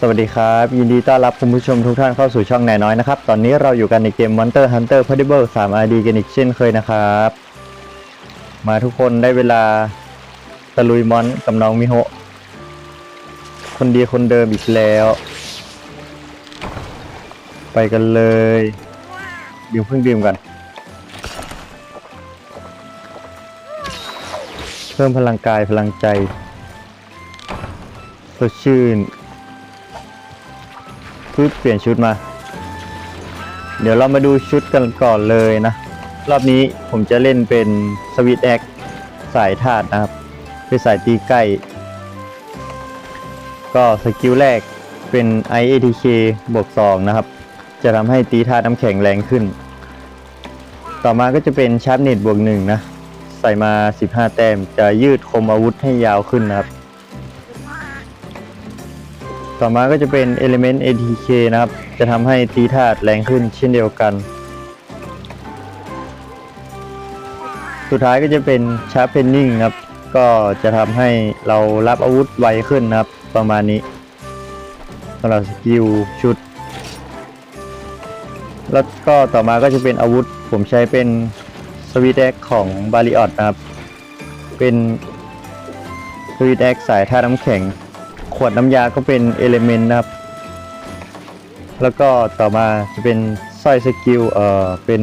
สวัสดีครับ ยินดีต้อนรับคุณผู้ชมทุกท่านเข้าสู่ช่องนายน้อยนะครับ ตอนนี้เราอยู่กันในเกม Monster Hunter Portable 3 RD กันอีกเช่นเคยนะครับ มาทุกคนได้เวลาตะลุยมอนกับน้องมิโฮะคนดีคนเดิมอีกแล้ว ไปกันเลยดื่มเพิ่งดื่มกัน เพิ่มพลังกายพลังใจสดชื่น ปึ๊บเปลี่ยนชุดมา เดี๋ยวเรามาดูชุดกันก่อนเลยนะ รอบนี้ผมจะเล่นเป็นสวิตแอคสายธาตุนะครับ เป็นสายตีใกล้ ก็สกิลแรกเป็น IATK บวก2นะครับ จะทำให้ตีธาตุน้ำแข็งแรงขึ้น ต่อมาก็จะเป็นชาร์ปเน็ตบวก1นะ ใส่มา 15 แต้มจะยืดคมอาวุธให้ยาวขึ้นนะครับ ต่อมาก็จะเป็น Element ATK นะครับ จะทำให้ตีธาตุแรงขึ้นเช่นเดียวกัน สุดท้ายก็จะเป็น Sharp Penning ครับ ก็จะทำให้เรารับอาวุธไวขึ้นนะครับ ประมาณนี้สำหรับสกิลชุด แล้วก็ต่อมาก็จะเป็นอาวุธ ผมใช้เป็นสวีทแอคของบาริออตนะครับ เป็นสวีทแอคสายท่าตุน้ำแข็ง ขวดน้ำยาก็เป็นเอลิเมนต์นะครับ แล้วก็ต่อมาจะเป็นสร้อยสกิลเอ่อเป็น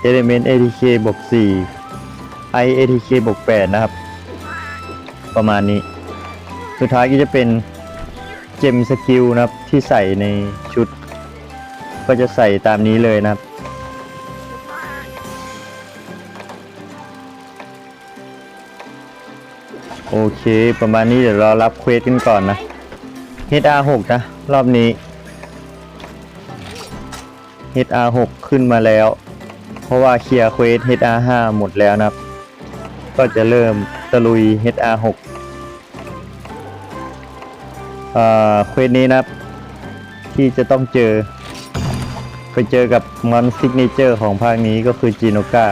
เอลิเมนต์ ATK บวก4 I ATK บวก8นะครับ ประมาณนี้ สุดท้ายก็จะเป็นเจมสกิลนะครับที่ใส่ในชุด ก็จะใส่ตามนี้เลยนะครับ โอเค ประมาณนี้เดี๋ยวรารับเควสกันก่อนนะ HR6 นะ รอบนี้ HR6 ขึ้นมาแล้ว เพราะว่าเคลียร์เควส HR5 หมดแล้วนะครับ ก็จะเริ่มตะลุย HR6 เอ่อเควสนี้นะครับ ที่จะต้องเจอ ไปเจอกับมอนซิกเนเจอร์ของภาคนี้ก็คือจีโนกา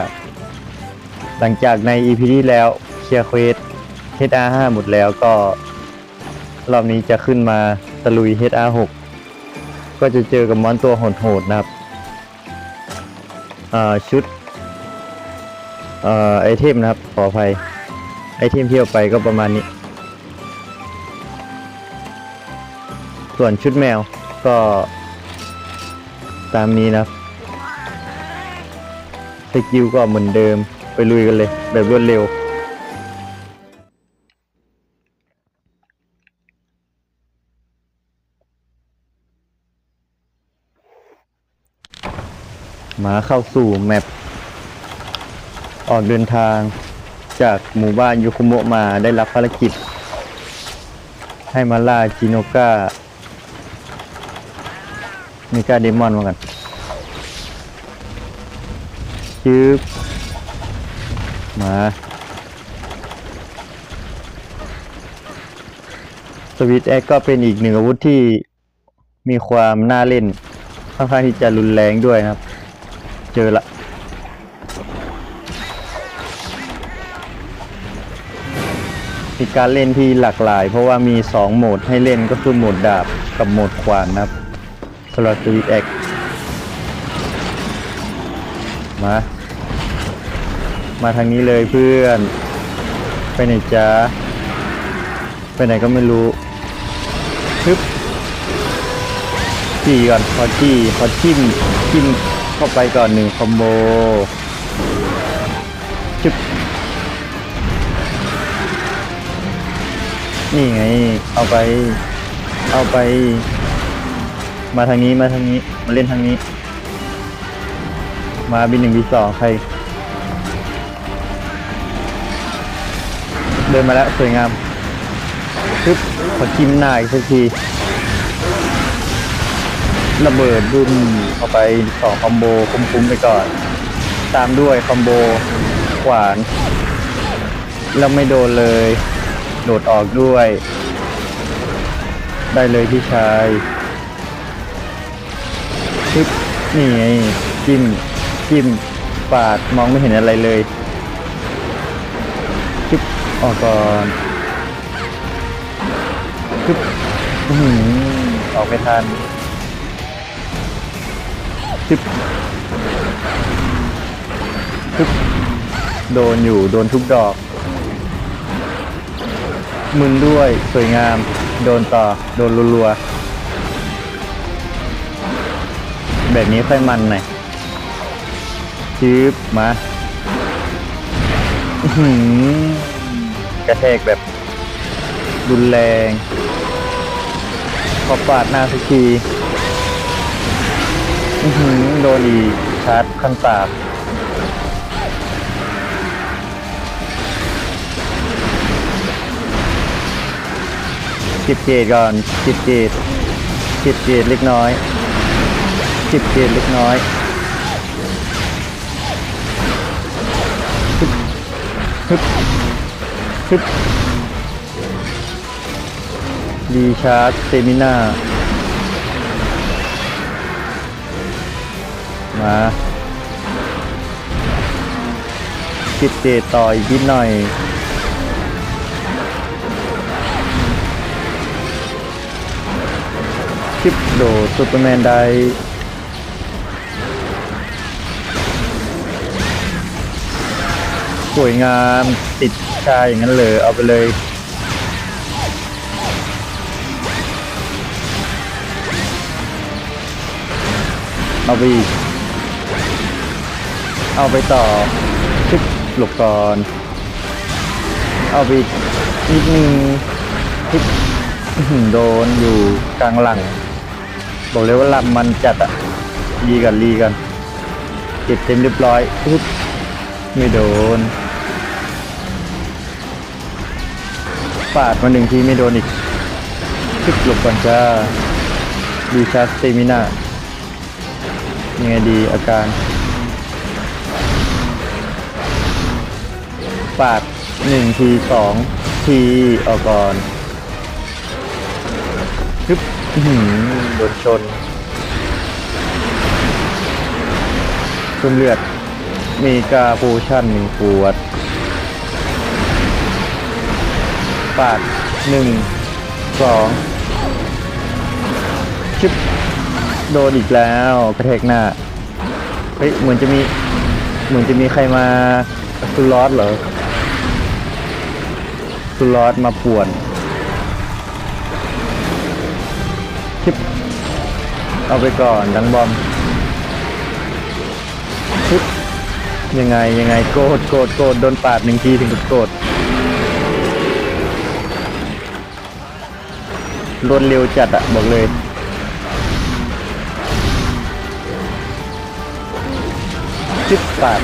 หลังจากใน EP ที่แล้วเคลียร์เควส HR5 หมดแล้วก็ รอบนี้จะขึ้นมาตะลุย HR6 ก็จะเจอกับมอนตัวโหดๆนะครับชุดออไอเทมนะครับ ขออภัย ไอเทมที่เอาไปก็ประมาณนี้ ส่วนชุดแมวก็ตามนี้นะครับสกิลก็เหมือนเดิมไปลุยกันเลย แบบรวดเร็ว มาเข้าสู่แมปออกเดินทางจากหมู่บ้านยูคุโมะมาได้รับภารกิจ ให้มาล่าจิโนกามีกาเดมอนมากันชืบมาสวิตแอคก็เป็นอีกหนึ่งอาวุธที่มีความน่าเล่นค่อนข้างที่จะรุนแรงด้วยนะครับ เจอละมีการเล่นที่หลากหลาย เพราะว่ามี 2 โหมดให้เล่นก็คือโหมดดาบกับโหมดขวานนะครับสำหรับสวิตแอคมา มาทางนี้เลยเพื่อน ไปไหนจ๊ะไปไหนก็ไม่รู้ฮึบจี้ก่อนพอจี้พอจิ้มจิ้ม เข้าไปก่อนหนึ่งคอมโบจึบนี่ไง เอาไป เอาไป มาทางนี้มาทางนี้ มาเล่นทางนี้ มาบินหนึ่งบินสองใคร เดินมาแล้วสวยงามปึ๊บขอจิ้มหน้าอีกสักที ระเบิดบึ้มเข้าไปสองคอมโบคุ้มๆไปก่อน ตามด้วยคอมโบขวานแล้วไม่โดนเลย โดดออกด้วย ได้เลยพี่ชายปึ๊บนี่ไงจิ้มจิ้มปาดมองไม่เห็นอะไรเลยปึ๊บออกก่อนปึ๊บอื้ออออกไม่ทัน จึ๊บจึ๊บโดนอยู่โดนทุกดอก มึนด้วยสวยงาม โดนต่อ โดนรัวๆแบบนี้ค่อยมันหน่อยจึ๊บมาหืกระแทกแบบรุนแรง พอปาดหน้าสักที อื้อหือโดนอีกชาร์จขั้นสาบจิบเจดก่อนจิบเจดจิบเจดเล็กน้อยจิบเจดเล็กน้อยฮึบฮึบดีชาร์จเซมิน่า มาคิดเจต่ออีกนิดหน่อยคลิปโดดซูเปอร์แมนได้สวยงามติดชายอย่างนั้นเลยเอาไปเลยเอาไปอีก เอาไปต่อชึบหลบก่อน เอาไปนิดนึงชึบอื้อหือโดนอยู่กลางหลัง บอกเลยว่าลำมันจัดอะรีกันรีกันเก็บเต็มเรียบร้อยปึ๊บไม่โดนปาดมาหนึ่งทีไม่โดนอีกคึกหลบก่อนจ้าดีชาร์จสเตมินายังไงดีอาการ ปาดหนึ่งทีสองทีออกก่อนคึบอื้อหือโดนชนเพิ่มเลือด มีกาโพชั่นหนึ่งขวด ปาดหนึ่งสองชิบโดนอีกแล้วกระแทกหน้า เฮ้ย เหมือนจะมี เหมือนจะมีใครมาสุลอสเหรอ สุลอสมาป่วนชิบเอาไปก่อนดังบอมชิบยังไงยังไงโกรธโกรธโกรธโดนปาดหนึ่งทีถึงกับโกรธรวดเร็วจัดอะบอกเลยจิ๊บปาด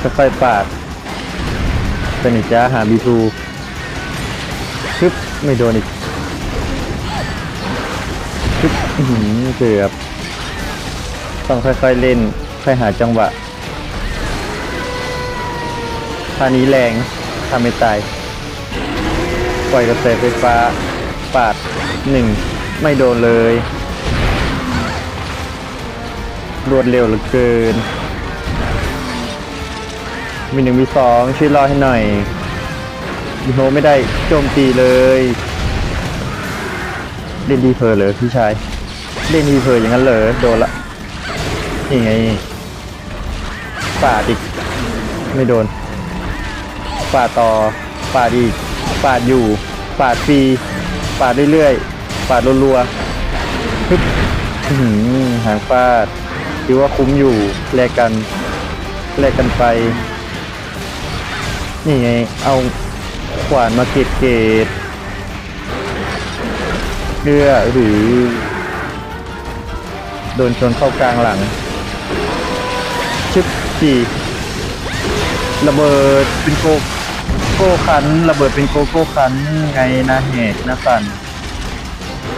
ค่อยๆปาด สนิทจ้าหาบีทูชึบไม่โดนอีกชึบอื้อหือเกือบ ต้องค่อยๆเล่น ค่อยหาจังหวะท่านี้แรงทำไม่ตาย ปล่อยกระแสไฟฟ้า ปาดหนึ่ง ไม่โดนเลย รวดเร็วเหลือเกิน มีหนึ่งมีสองช่วยรอให้หน่อยดีโฮไม่ได้โจมตีเลยเล่นดีเพอเลยพี่ชายเล่นดีเพออย่างนั้นเลยโดนละนี่ไงปาดอีกไม่โดนปาดต่อปาดอีกปาดอยู่ปาดฟรีปาดเรื่อยๆปาดรัวๆฮึบอื้อหือหางฟาดถือว่าคุ้มอยู่แลกกันแลกกันไป นี่ไง เอาขวานมาเกตเกตเพื่อหรือ โดนชนเข้ากลางหลัง ชึบจีระเบิดเป็นโกโก้คัน ระเบิดเป็นโกโก้คันไงนะเหตุนะสัน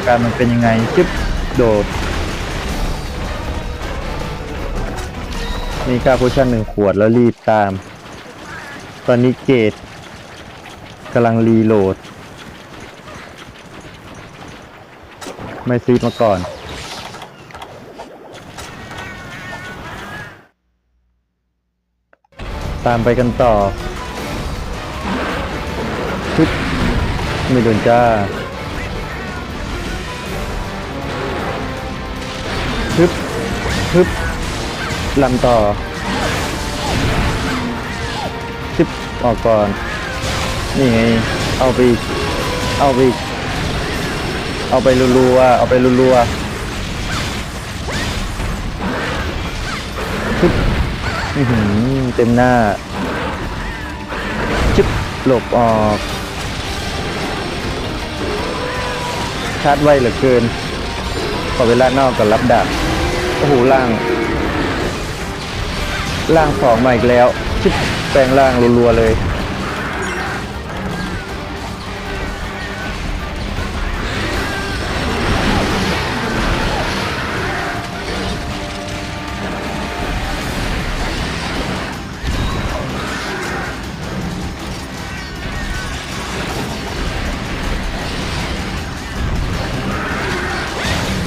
การมันเป็นยังไงชึบโดดมีกาโพชั่นหนึ่งขวดแล้วรีบตาม ตอนนี้เกตกำลังรีโหลด ไม่ซีดมาก่อน ตามไปกันต่อชุดไม่โดนจ้าฮึบฮึบลำต่อ ออกก่อน นี่ไง เอาไป เอาไป เอาไปรัวๆเอาไปรัวๆฮึบอื้อหือเต็มหน้าชิบหลบออกชาร์จไวเหลือเกิน ขอเวลานอกก่อนรับดาบโอ้โหล่าง ล่างสองมาอีกแล้ว ชิบแปลงล่างรัวๆเลย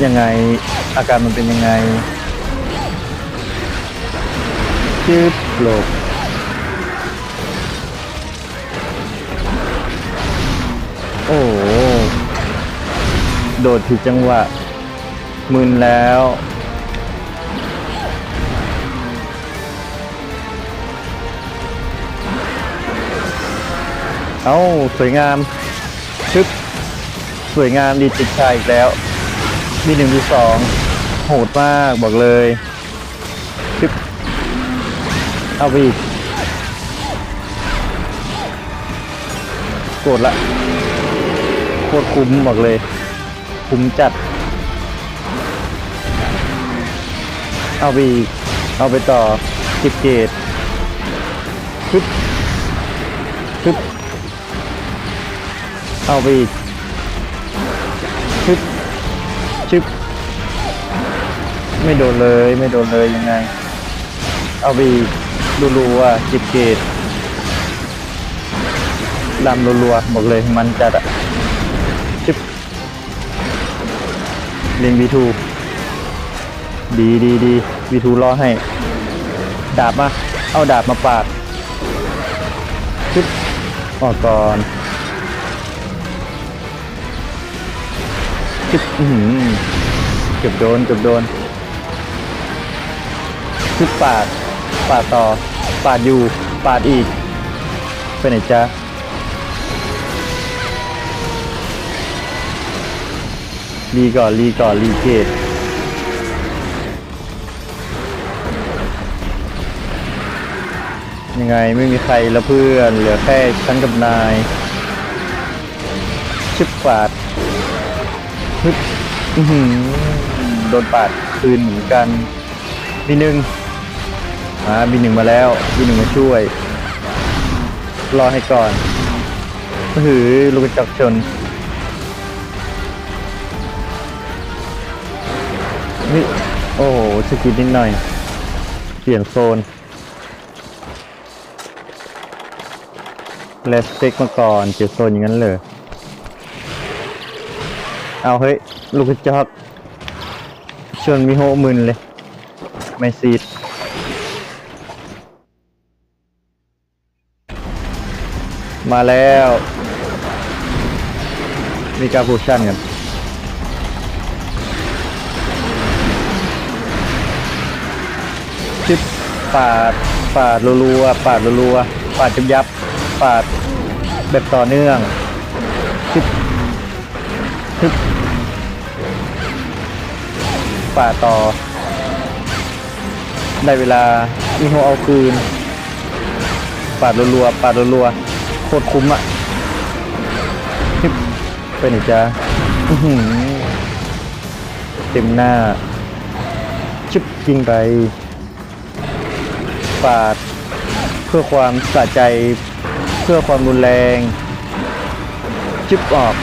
ยังไงอาการมันเป็นยังไงชืดหลบ โอ้โหโดดผิดจังหวะมึนแล้วเอ้าสวยงามชึบสวยงามดีติดชายอีกแล้ว มีหนึ่งมีสองโหดมากบอกเลยชึบเอาไปอีกโกรธละ ตรคุ้มบอกเลย คุ้มจัด เอาไปเอาไปต่อจิบเกตชึบชึบเอาไปชึบชึบไม่โดนเลยไม่โดนเลยยังไง เอาไปอีกรัวๆจิบเกตลำรัวๆบอกเลยมันจัดอะ ล่นวีทูดีดีดีวีทูรอให้ ดาบมา เอาดาบมาปาดชึบออกก่อนชึบอื้อหือเกือบโดนเกือบโดนชึบปาด ปาดต่อ ปาดอยู่ ปาดอีก ไปไหนจ๊ะ รีก่อนรีก่อนรีเกตยังไงไม่มีใครแล้วเพื่อน เหลือแค่ฉันกับนายชึบปาดฮึบอื้อหือโดนปาดคืนเหมือนกันบีหนึ่งมาบีหนึ่งมาแล้วบีหนึ่งมาช่วย รอให้ก่อนหือลูกจอกชน โอ้โหสกิดนิดหน่อย เปลี่ยนโซน เลสเต็กมาก่อนเปลี่ยนโซนอย่างนั้นเลย เอาเฮ้ย ลูกกระจอกชวนมีโฮมึนเลย ไม่ซีดมาแล้ว มีการพูชั่นกัน ชิปปาดปาดรัวๆปาดรัวๆปาดจับยับปาดแบบต่อเนื่องชิปชิปปาดต่อ ได้เวลามีโฮเอาคืน ปาดรัวๆปาดรัวๆโคตรคุ้มอะชิปไปไหนจ๊ะอื้อหือเต็มหน้าชิปยิงไปาด เพื่อความสะใจ เพื่อความรุนแรงชิปออก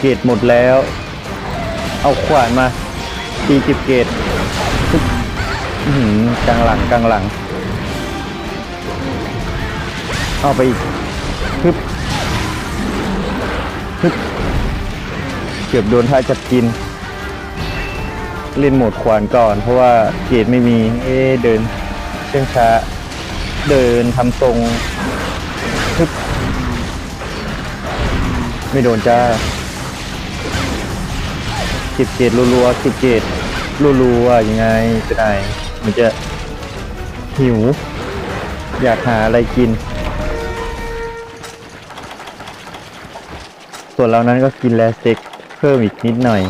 เกตหมดแล้ว เอาขวานมาตีจิบเกตอื้อหือกลางหลังกลางหลัง เอาไปอีกฮึบฮึบเกือบโดนท่าจับกิน เล่นโหมดขวานก่อน เพราะว่าเกตไม่มี เอ๊เดินเชื่องช้า เดินทำทรงฮึบไม่โดนจ้าสิบเจ็ดรัวๆสิบเจ็ดรัวๆยังไงจะไหนมันจะหิว อยากหาอะไรกิน ส่วนเรานั้นก็กินแลสเต็กเพิ่มอีกนิดหน่อย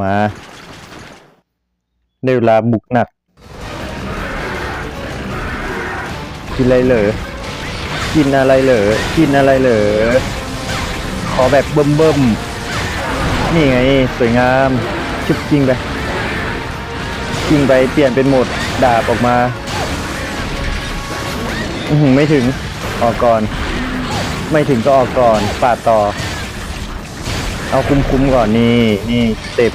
มาได้เวลาบุกหนักกินอะไรเหรอกินอะไรเหรอกินอะไรเหรอขอแบบเบิ่มเบิ่มๆนี่ไง สวยงามชุบจริงไปจริงไปเปลี่ยนเป็นโหมดดาบออกมาอือหือไม่ถึงออกก่อน ไม่ถึงก็ออกก่อนปาดต่อ เอาคุ้มๆก่อนนี่นี่สเต็ป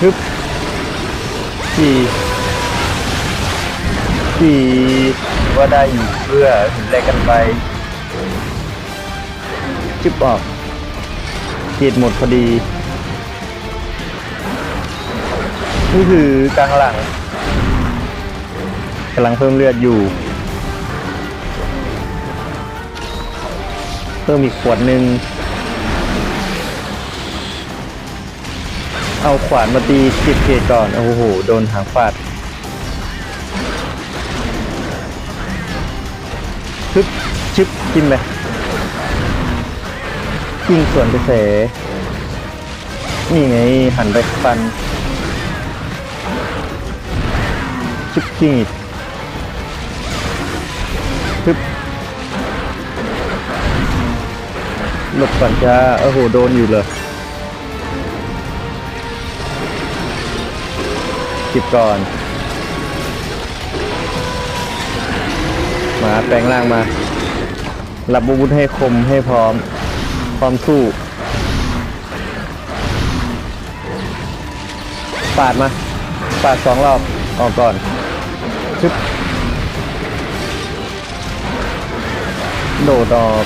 ฮึบสี่สี่ว่าได้อยู่เพื่อถึงแลกกันไปจิบออกเกียดหมดพอดี นี่คือกลางหลังกำลังเพิ่มเลือดอยู่ เพิ่มอีกขวดหนึ่ง เอาขวานมาตีสิบเกตก่อน โอ้โห โดนหางฟาดชึบชึบจิ้มไปยิงสวนไปเสนี่ไง หันไปฟันชึบยิงอีกชึบหลบก่อนจ้าโอ้โห โดนอยู่เลย จิบก่อน มาแปลงร่างมา รับอาวุธให้คมให้พร้อม พร้อมสู้ปาดมาปาดสองรอบออกก่อนชึบโดดออก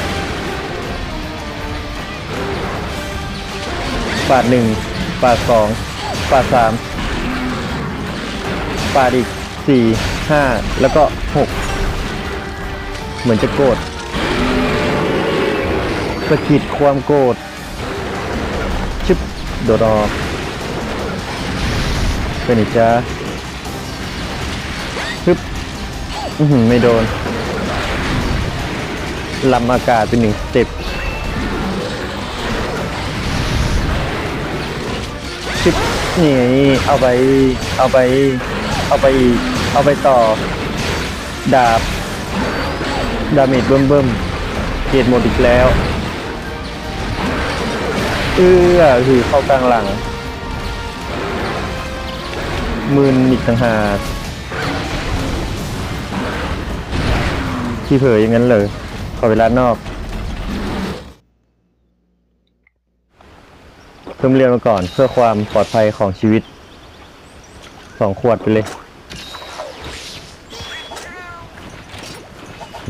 ปาดหนึ่งปาดสองปาดสาม ปาดอีกสี่ห้าแล้วก็หกเหมือนจะโกรธสะกิดความโกรธชึบโดดออกเป็นอีกจ้าชึบไม่โดนลำอากาศเป็นหนึ่งสเต็ปชิปนี่เอาไป เอาไป เอาไปเอาไปต่อ ดาบ ดาเมจเบิ่มเบิ่มเกียหมดอีกแล้วเอื้อคือเข้ากลางหลังมืนอีกต่างหากที่เผยอย่างนั้นเลยขอเวลานอก เพิ่มเรียนมาก่อนเพื่อความปลอดภัยของชีวิตสองขวดไปเลย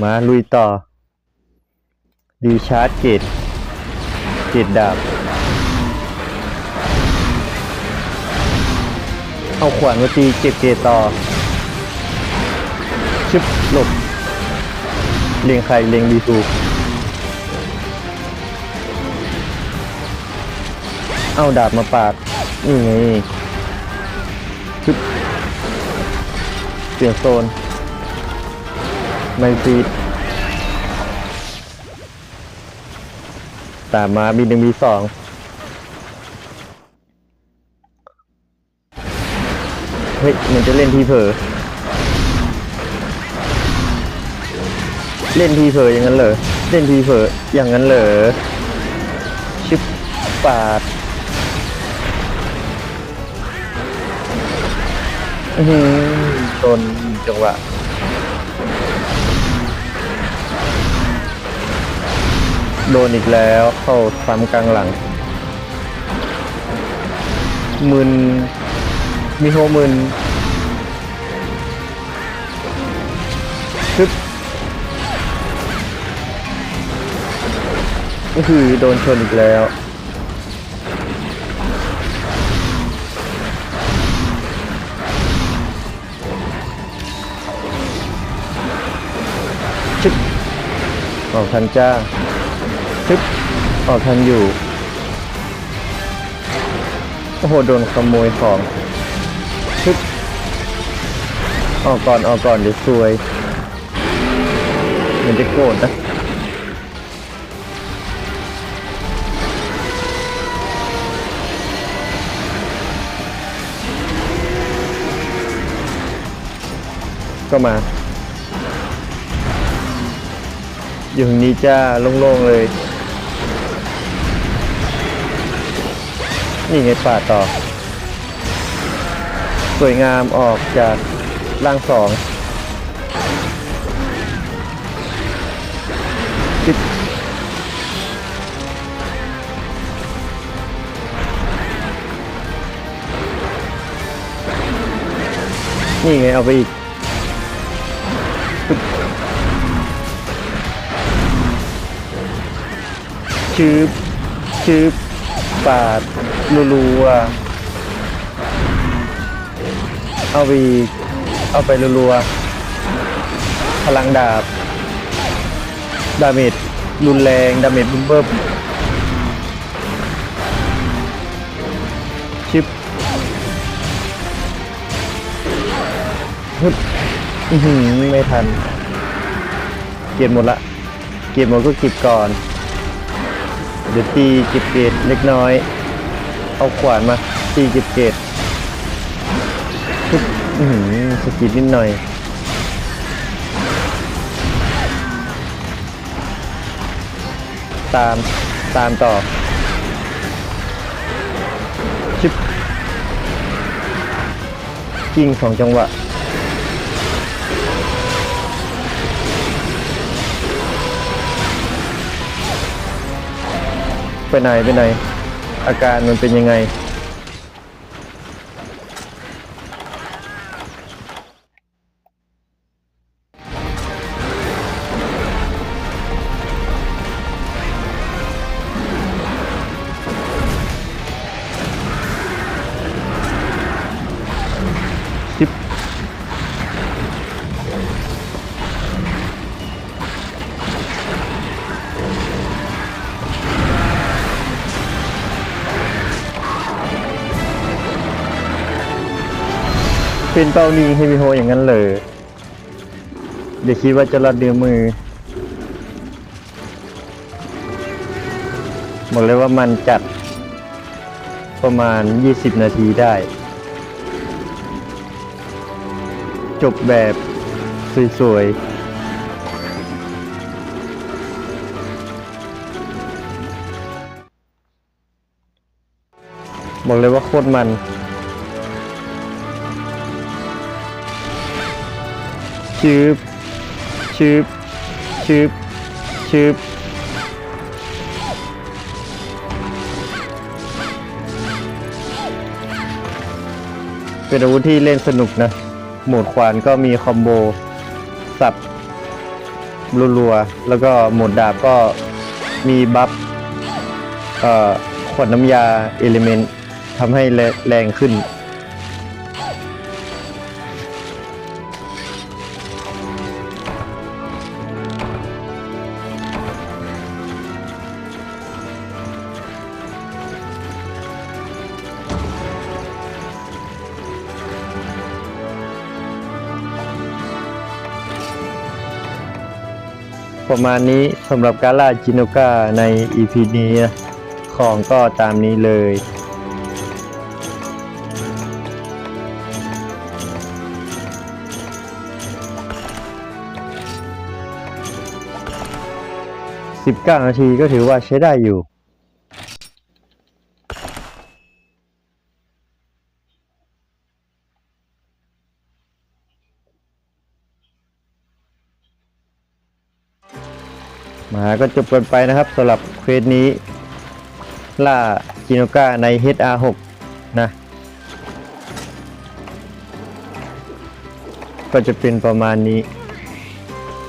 มาลุยต่อ ดีชาร์จเกตเกตดาบ เอาขวานมาตีเก็บเกตต่อ ชึบหลบเลียงใครเลียงดีซูเอาดาบมาปาดนี่ไงชึบเปลี่ยนโซน ไม่ฟีดตามมาบีหนึ่งบีสองเฮ้ยมันจะเล่นทีเผลอเล่นทีเผลออย่างนั้นเหรอเล่นทีเผลออย่างนั้นเหรอชิบปาดอื้อหือโดนจังหวะ โดนอีกแล้ว เข้าซ้ำกลางหลังมึนมีโฮมึนซึบก็คือโดนชนอีกแล้วชึบออกทันจ้า ชึบออกทันอยู่ โอ้โห โดนขโมยของชึบออกก่อนออกก่อนเดี๋ยวซวยเหมันจะโกรธนะก็มา อยู่ตรงนี้จ้าโล่งๆเลย นี่ไงป่าต่อ สวยงามออกจากร่างสองจิบนี่ไงเอาไปอีกชืบชืบปาด รัวๆเอาไปอีเอาไปรัวๆพลังดาบ ดาเมจรุนแรง ดาเมจบึ้มเบิ้มชิบฮึบอื้อหือไม่ทัน เกียนหมดละ เกียนหมดก็เก็บก่อน เดี๋ยวตีเก็บเกตเล็กน้อย เอาขวานมาตีเก็บเกตทุบอื้อหือสกิดนิดหน่อยตามตามต่อชิปกิ้งสองจังหวะไปไหนไปไหน อาการมันเป็นยังไง เป็นเป้านิ่งให้มีโฮอย่างนั้นเลยเดี๋ยวคิดว่าจะรัดเดือมือ บอกเลยว่ามันจัดประมาณ 20 นาทีได้ จบแบบสวยๆบอกเลยว่าโคตรมัน ชืบชืบชืบชืบเป็นอาวุธที่เล่นสนุกนะโหมดควานก็มีคอมโบ สับรัวๆ แล้วก็โหมดดาบก็มีบัฟขวดน้ำยาเอลิเมนต์ทำให้แรงขึ้น ประมาณนี้สำหรับการล่าจิโนกาใน EP นี้นะของก็ตามนี้เลย19นาทีก็ถือว่าใช้ได้อยู่ มาก็จบกันไปนะครับสำหรับเควสนี้ ล่าจิโนก้าใน HR6 นะ ก็จะเป็นประมาณนี้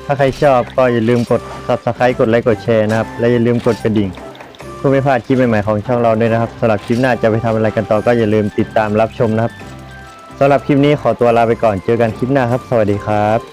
ถ้าใครชอบก็อย่าลืมกด subscribe กดไลค์กดแชร์นะครับ และอย่าลืมกดกระดิ่งเพื่อไม่พลาดคลิปใหม่ๆของช่องเราด้วยนะครับสำหรับคลิปหน้าจะไปทำอะไรกันต่อก็อย่าลืมติดตามรับชมนะครับสำหรับคลิปนี้ขอตัวลาไปก่อนเจอกันคลิปหน้าครับ สวัสดีครับ